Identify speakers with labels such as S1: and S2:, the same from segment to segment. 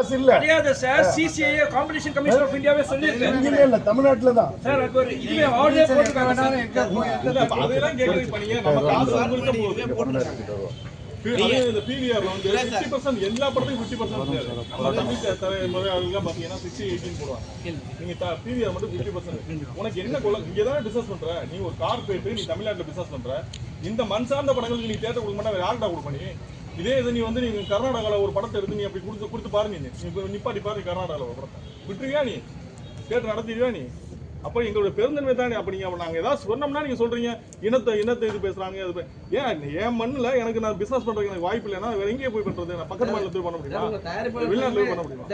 S1: காசு இல்ல.
S2: கிடையாது sir CCI competition commission of இந்தியாவே சொல்லியிருக்கு
S1: எங்கேயுமே இல்ல தமிழ்நாட்டுல தான்.
S2: சார் அது ஒரு இதுவே ஆர்டரே போட்டுருக்காங்க சார்
S3: அதெல்லாம் கேட்கறது இப்ப நீங்க நம்ம காசு இந்த PVR ல வந்து 50% எல்லா படத்துக்கும் 50% கிடையாது. நம்ம தமிழ் த- தலைமுறை ஆளுங்கெல்லாம் பாத்தீங்கன்னா 60, 18 போடுவாங்க. நீங்க த- PVR மட்டும் 50%. உனக்கு என்ன கொள்ள இங்க தானே பிசினஸ் பண்ற? நீ ஒரு கார்பரேட் நீ தமிழ்நாட்டுல பிசினஸ் பண்ற? இந்த மண் சார்ந்த படங்களுக்கு நீ தேட்டர் கொடுக்க மாட்டா வேற யார்கிட்ட கொடுப்ப நீ? இதே இது நீ வந்து நீங்க கர்நாடகால ஒரு படத்தை எடுத்து நீ அப்படி கொடுத்து கொடுத்து பாரு நீ நிப்பாட்டி பாரு கர்நாடகால ஒரு படத்தை. விட்டுருவியா நீ? தேட்டர் நடத்திடுவியா நீ? அப்ப எங்களுடைய பெருந்தன்மை தானே. அப்ப நீங்க நாங்க ஏதாவது சொன்னோம்னா நீங்க சொல்றீங்க. இனத்தை இனத்தை இது பேசுறாங்க அது ஏன் என் மண்ணுல எனக்கு நான் பிசினஸ் பண்றதுக்கு எனக்கு வாய்ப்பு இல்லைன்னா வேற எங்கேயே போய் பண்றது. நான் பக்கத்து மாநிலத்துல போய் பண்ண முடியுமா? வெளிநாட்டுல போய் பண்ண முடியுமா?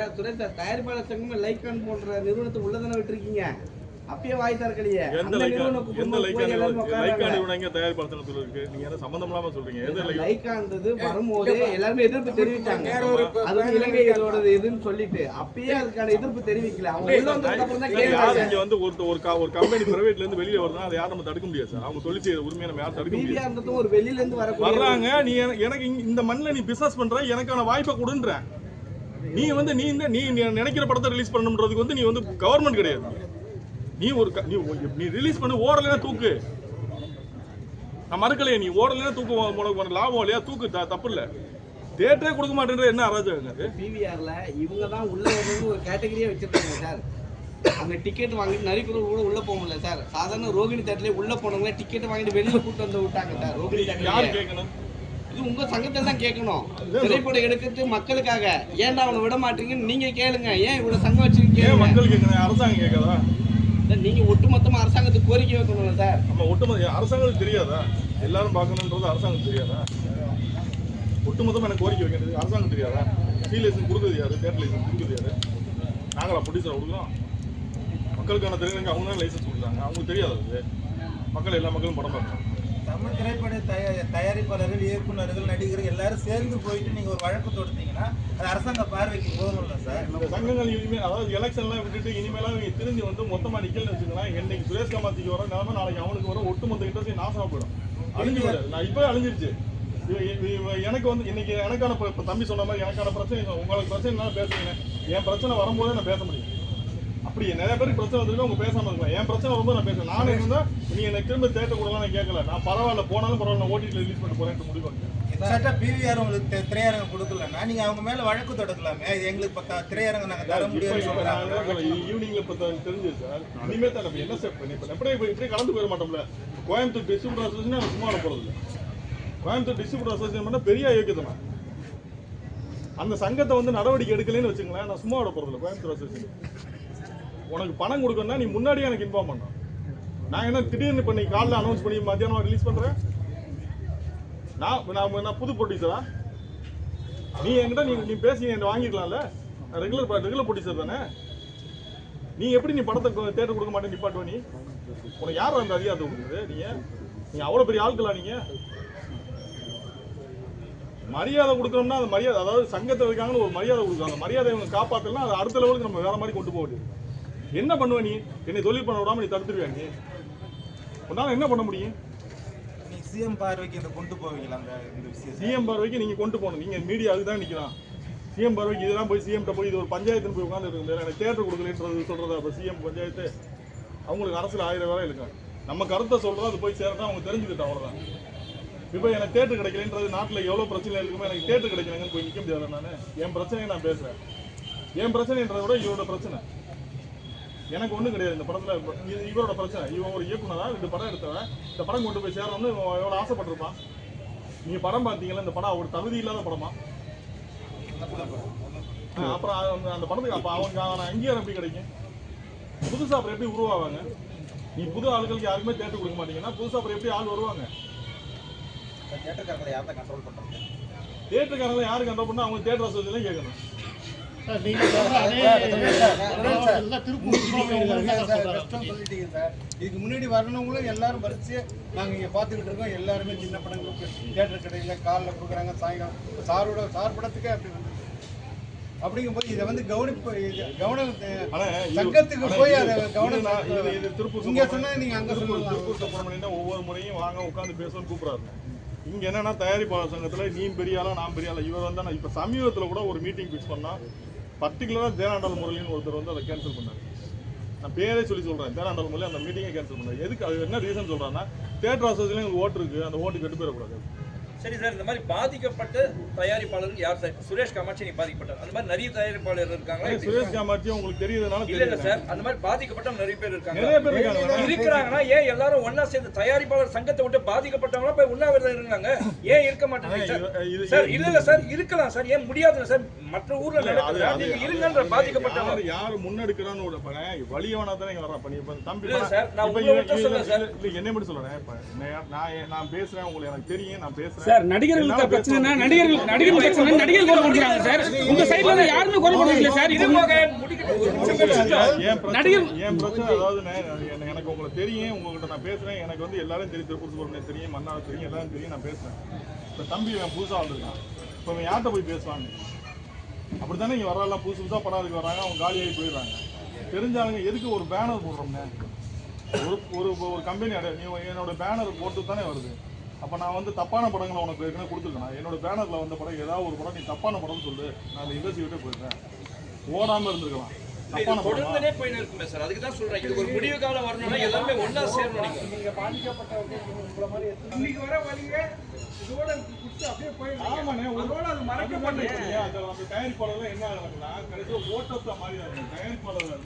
S4: தயாரிப்பாளர் சங்கமே லைக்கான் போன்ற நிறுவனத்தை உள்ளதானே விட்டுருக்கீங்க? அப்பயே வாய் திறக்கலையே
S3: எந்த
S4: அந்த
S3: லைக்கா
S4: நிறுவனம்
S3: எந்த
S4: குடும்பம்
S3: லைக்கா
S4: போய் எல்லாரும்
S3: லைக்கா
S4: உட்கார்றாங்க.
S3: நிறுவனம் எங்க தயாரிப்பாளர் இருக்கு. நீங்க என்ன சம்பந்தம் இல்லாம சொல்றீங்க? எந்த லைக்கா?
S4: லைக்கான்றது வரும்போது எல்லாருமே எதிர்ப்பு தெரிவிச்சாங்க. அது வந்து இலங்கை இதோட இதுன்னு சொல்லிட்டு அப்பயே அதுக்கான எதிர்ப்பு தெரிவிக்கல. அவங்க உள்ள வந்ததுக்கு அப்புறம் தான்
S3: யார்
S4: கேட்டாங்க.
S3: இங்க வந்து ஒரு ஒரு க- ஒரு கம்பெனி பிரைவேட்ல இருந்து வெளியில வருதுன்னா அதை யாரும் நம்ம தடுக்க முடியாது சார். அவங்க செய்யற உரிமையை நம்ம யாரும் தடுக்க முடியாது.
S4: ஒரு வெளியில இருந்து வரக்கூடிய
S3: வர்றாங்க. நீ எனக்கு- இந்த மண்ணில் நீ பிசினஸ் பண்ற எனக்கான வாய்ப்பை கொடுன்ற நீ வந்து நீ இந்த நீ நீ நினைக்கிற படத்தை ரிலீஸ் பண்ணணுன்றதுக்கு வந்து நீ வந்து கவர்மெண்ட் கிடையாது. நீ ஒரு நீ நீ ரிலீஸ் பண்ணி ஓடலைன்னா தூக்கு. நான் மறுக்கலையே நீ ஓடலைன்னா தூக்கு உனக்கு லாபம் இல்லையா? தூக்கு தப்பு இல்லை. தேட்டரே கொடுக்க மாட்டேன்ற என்ன அராஜகம் அது?
S4: பிவிஆர்ல இவங்க தான் உள்ள ஒரு கேட்டகரியே வச்சிருக்காங்க சார் அங்க டிக்கெட் வாங்கிட்டு நரிக்குறவர் கூட உள்ள போக முடியல சார் சாதாரண ரோகிணி தேட்டர்ல உள்ள போனவங்க டிக்கெட் வாங்கிட்டு வெளியில கூட்டு வந்து விட்டாங்க சார் ரோகிணி
S3: யார்
S4: தேட்டர்ல
S3: கேட்கணும்?
S4: இது உங்க சங்கத்தை தான் கேட்கணும். திரைப்படம் எடுக்கிறது மக்களுக்காக. ஏன்டா அவனை விட மாட்டீங்கன்னு நீங்க கேளுங்க. ஏன் இவ்வளவு சங்கம் வச்சிருக்கீங்க?
S3: மக்கள் கேட்கணும்? அரசாங்கம் கேட்காதா
S4: சார், நீங்க ஒட்டுமொத்தமா அரசாங்கத்துக்கு கோரிக்கை வைக்கணும்ல சார்.
S3: நம்ம ஒட்டுமொத்த அரசாங்கத்துக்கு தெரியாதா? எல்லாரும் பார்க்கணுன்றது அரசாங்கம் தெரியாதா? ஒட்டுமொத்தமா எனக்கு கோரிக்கை வைக்கிறது அரசாங்கம் தெரியாதா? சி லைசன்ஸ் கொடுக்குறது யாரு? தேட்டர் லைசன்ஸ் கொடுக்குறது யாரு? நாங்களா ப்ரொடியூசர் கொடுக்குறோம். மக்களுக்கான தெரிஞ்சவங்க அவங்க தான் லைசன்ஸ் கொடுக்குறாங்க. அவங்களுக்கு தெரியாது மக்கள் எல்லா மக்களும் படம் பார்க்குறாங்க.
S5: தமிழ் திரைப்பட தயா- தயாரிப்பாளர்கள் இயக்குனர்கள் நடிகர்கள் எல்லாரும் சேர்ந்து போயிட்டு நீங்க ஒரு வழக்கு தொடுத்தீங்கன்னா அது அரசாங்க பார்வைக்கு போகணும்ல சார்?
S3: நம்ம சங்கங்கள் இனிமேல் அதாவது எலெக்ஷன்லாம் விட்டுட்டு இனிமேலாம் இவங்க திரும்பி வந்து மொத்தமா நிக்கலன்னு வச்சுக்கலாம் இன்னைக்கு சுரேஷ் காமாத்திக்கு வர நிலைமை நாளைக்கு அவனுக்கு வர ஒட்டுமொத்த இன்ட்ரெஸ்ட் நாசமா போயிடும். அழிஞ்சு போயிடும். நான் இப்பவே அழிஞ்சிருச்சு. எனக்கு வந்து இன்னைக்கு எனக்கான இப்போ தம்பி சொன்ன மாதிரி எனக்கான பிரச்சனை இல்லை. உங்களுக்கு பிரச்சனை என்ன பேசுறீங்க. என் பிரச்சனை வரும்போதே நான் பேச முடியும். அப்படி நிறைய பேருக்கு பிரச்சனை வந்துருக்கு அவங்க பேசாம இருக்கலாம் என் பிரச்சனை வரும்போது நான் பேசுறேன். நானே இருந்தா நீ எனக்கு திரும்ப தேட்டர் கொடுக்கலாம் நான் கேட்கல. நான் பரவாயில்ல போனாலும் பரவாயில்ல ஓடிடியில் ரிலீஸ் பண்ணி போறேன் முடிவு
S5: எக்ஸாக்டா பிவிஆர் உங்களுக்கு திரையரங்கம் கொடுக்கலன்னா நீங்க அவங்க மேல வழக்கு தொடுக்கலாமே. இது எங்களுக்கு பக்க திரையரங்கம் நாங்க தர
S3: இப்ப
S5: சொல்றாங்க.
S3: என்ன ஈவினிங்ல இப்ப தெ- தெரிஞ்சது சார். இனிமே தான் நம்ம என்ன ஸ்டெப் பண்ணி இப்ப எப்படியே இப்ப இப்படியே கலந்து போயிட மாட்டோம்ல. கோயம்புத்தூர் டிஸ்ட்ரிபியூட்டர் அசோசியேஷன் சும்மா போறது கோயம்புத்தூர் டிஸ்ட்ரிபியூட்டர் அசோசியேஷன் பண்ண பெரிய யோக்கியதமா அந்த சங்கத்தை வந்து நடவடிக்கை எடுக்கலைன்னு வச்சுங்களேன் நான் சும்மா விட போறது இல்ல கோயம்புத்தூர் அசோசியேஷன் உனக்கு பணம் கொடுக்கணும்னா நீ முன்னாடியே எனக்கு இன்ஃபார்ம் பண்ணணும் நான் என்ன திடீர்னு இப்போ நீ காலைல அனௌன்ஸ் பண்ணி மத்தியானம் ரிலீஸ் பண்ணுறேன் நான் நான் நான் புது ப்ரொடியூசரா நீ என்கிட்ட நீ நீ பேசி என்ன வாங்கிக்கலாம்ல? ரெகுலர் ரெகுலர் ப்ரொடியூசர் தானே? நீ எப்படி நீ படத்தை தேட்டர் கொடுக்க மாட்டேன் நிப்பாட்டுவ நீ? உனக்கு யார் அந்த அதிகாரத்தை கொடுக்குறது? நீங்கள் நீங்கள் அவ்வளோ பெரிய ஆட்களா நீங்கள் மரியாதை கொடுக்கணும்னா அந்த மரியாதை அதாவது சங்கத்தில் இருக்காங்கன்னு ஒரு மரியாதை கொடுக்குறாங்க அந்த மரியாதை இவங்க காப்பாற்றலாம் அது அடுத்த லெவலுக்கு நம்ம வேற மாதிரி கொண்டு போக முடியும் என்ன பண்ணுவ நீ? என்னை தொழில் பண்ண விடாம நீ தடுத்துருவியா நீ? உன்னால என்ன பண்ண முடியும்?
S5: சிஎம் பார்வைக்கு இதை கொண்டு போவீங்களா அந்த இந்த விஷயத்தை?
S3: சிஎம் பார்வைக்கு நீங்க கொண்டு போகணும். நீங்க மீடியா அதுதான் நிக்கலாம் சிஎம் பார்வைக்கு இதெல்லாம் போய் சிஎம் போய் இது ஒரு பஞ்சாயத்துன்னு போய் உட்காந்து இருக்கு எனக்கு தேட்டர் கொடுக்கலன்றது சொல்றதா அப்ப சிஎம் பஞ்சாயத்து? அவங்களுக்கு அரசுல ஆயிரம் வேலை இருக்கு நம்ம கருத்தை சொல்றோம் அது போய் சேரட்டும் அவங்க தெரிஞ்சுக்கிட்டோம் அவ்வளவுதான். இப்போ எனக்கு தேட்டர் கிடைக்கலன்றது நாட்டுல எவ்வளவு பிரச்சனை இருக்குமோ எனக்கு தேட்டர் கிடைக்கலங்கன்னு போய் நிக்க முடியாது நான். என் பிரச்சனையை நான் பேசுறேன். என் பிரச்சனைன்றதை விட இவரோட பிரச்சனை. எனக்கு ஒண்ணும் கிடையாது இந்த படத்துல. இவரோட பிரச்சனை. இவன் ஒரு இயக்குனரா? ரெண்டு படம் எடுத்தவன். இந்த படம் கொண்டு போய் சேரணும்னு இவன் எவ்வளவு ஆசைப்பட்டிருப்பான்? நீங்க படம் பார்த்தீங்களா இந்த படம் அவர் தகுதி இல்லாத படமா? அப்புறம் அந்த- படத்துக்கு அப்ப அவங்க அங்கீகாரம் எப்படி கிடைக்கும். புதுசா அப்புறம் எப்படி உருவாவாங்க? நீ புது ஆளுகளுக்கு யாருக்குமே தேட்டர் கொடுக்க மாட்டீங்கன்னா புதுசா அப்புறம் எப்படி ஆள் வருவாங்க?
S5: தேட்டர்காரங்களை யார்தான் கண்ட்ரோல் பண்றாங்க
S3: தேட்டருக்காரங்க யாரு கண்ட்ரோல் பண்ணா? அவங்க தேட்டர் அசோசியேஷன் கேட்கணும்.
S6: இதுக்கு முன்னாடி வரணுங்களும் எல்லாரும் வரிசையா நாங்க இங்க பாத்துக்கிட்டு இருக்கோம். எல்லாருமே சின்ன படங்களுக்கு தியேட்டர் கடையில காலைல கொடுக்குறாங்க சாயங்காலம். சாரோட சார் படத்துக்கே அப்படி வந்து அப்படிங்கும்போது இதை வந்து கவனிப்பு கவனம் சங்கத்துக்கு போய் அதை கவனம்
S3: இது திருப்பூர்
S6: இங்க
S3: சுப்பிரமணியன்
S6: சொன்னா நீங்க அங்க
S3: திருப்பூர் ஒவ்வொரு முறையும் வாங்க உட்காந்து பேசணும்னு கூப்பிடுறாரு. இங்க என்னன்னா தயாரிப்பாளர் சங்கத்துல நீ பெரிய ஆளா நான் பெரிய ஆளா இவர் வந்தா இப்ப சமீபத்துல கூட ஒரு மீட்டிங் ஃபிக்ஸ் பண்ணா பர்டிகுலரா தேனாண்டால் முரளின்னு ஒருத்தர் வந்து அதை கேன்சல் பண்ணாரு. நான் பேரே சொல்லி சொல்றேன். தேனாண்டால் முரளி அந்த மீட்டிங்கை கேன்சல் பண்ணாரு. எதுக்கு அது என்ன ரீசன் சொல்றாங்கன்னா தேட்டர் அசோசியேஷன் எங்களுக்கு ஓட்டு இருக்கு. அந்த ஓட்டு கெட்டு போயிடக்கூடாது.
S2: சரி சார் இந்த மாதிரி பாதிக்கப்பட்ட தயாரிப்பாளர்கள் யார் சார் சுரேஷ் காமாட்சி நீ பாதிக்கப்பட்டார். அந்த மாதிரி நிறைய தயாரிப்பாளர் இருக்காங்களா?
S3: அதே சுரேஷ் காமாட்சி உங்களுக்கு தெரியுதுனால
S2: இல்ல சார் அந்த மாதிரி பாதிக்கப்பட்ட நிறைய பேர் இருக்காங்க.
S3: நிறைய பேர் இருக்காங்க.
S2: இருக்கிறாங்கன்னா ஏன் எல்லாரும் ஒண்ணா சேர்ந்து தயாரிப்பாளர் சங்கத்தை விட்டு பாதிக்கப்பட்டவங்களா போய் உண்ணாவிரதம் இருக்காங்க ஏன் இருக்க
S3: இது-
S2: சார் இல்ல இல்ல சார் இருக்கலாம் சார் ஏன் முடியாதுல்ல சார் மற்ற ஊர்ல நடக்குது நீங்க இருங்கன்ற பாதிக்கப்பட்டவங்க.
S3: யாரு முன்னெடுக்கிறான்னு ஒரு தானே வர்றான். இப்ப தம்பி
S2: சார், நான் உங்களை மட்டும் சார்.
S3: இல்ல, என்னை மட்டும் சொல்றேன் இப்ப நான் பேசுறேன் உங்களுக்கு எனக்கு தெரியும் நான் பேசுறேன்.
S1: சார் நடிகர்களுக்கு பிரச்சனைனா நடிகர்கள் பிரச்சனை நடிகர் குரல் கொடுக்குறாங்க சார். உங்க சைடுல இருந்து யாருமே குரல் கொடுக்கல சார்.
S2: இது
S1: நடிகர்-
S3: என் பிரச்சனை அதாவது நான் எனக்கு- உங்களுக்கு தெரியும் உங்ககிட்ட நான் பேசுறேன். எனக்கு வந்து எல்லாரும் தெரியும். திருப்பூர் சுப்பிரமணியம் தெரியும் மன்னாவை தெரியும் எல்லாரும் தெரியும் நான் பேசுறேன். இப்ப தம்பி புதுசா வந்திருக்கான். இப்ப யார்கிட்ட போய் அப்படி தானே இங்கே வரலாம் புதுசு புதுசாக படம் வராங்க அவங்க காலியாகி போயிடுறாங்க. தெரிஞ்சாலுங்க எதுக்கு ஒரு பேனர் போடுறோம்னே? ஒரு ஒரு ஒரு கம்பெனி அடைய நீ என்னோட பேனர் போட்டு தானே வருது. அப்போ நான் வந்து தப்பான படங்களை உனக்கு ஏற்கனவே கொடுத்துருக்கேன். என்னோட பேனரில் வந்த படம் ஏதாவது ஒரு படம் நீ தப்பான படம்னு சொல்லு. நான் அதை இண்டஸ்ட்ரி விட்டே போயிடுறேன். ஓடாமல் இருந்திருக்கலாம்.
S2: தொடர்ந்துனே போயின்னு இருக்குமே சார். அதுக்கு தான் சொல்றேன். இது ஒரு முடிவு காலம் வரணும்னா எல்லாமே ஒண்ணா சேரணும் நீங்க.
S6: பாதிக்கப்பட்டவர்கள் உங்களை மாதிரி
S2: இன்னைக்கு வர வழியே இதோட அப்படியே போயிடுறீங்க.
S3: ஆமாண்ணே
S2: அதோட அது மறக்கப்பட்டு
S3: அந்த தயாரிப்பாளர்லாம் என்ன நடக்குதுன்னா கடைசியில் ஓட்டத்தை மாதிரி. தயாரிப்பாளர்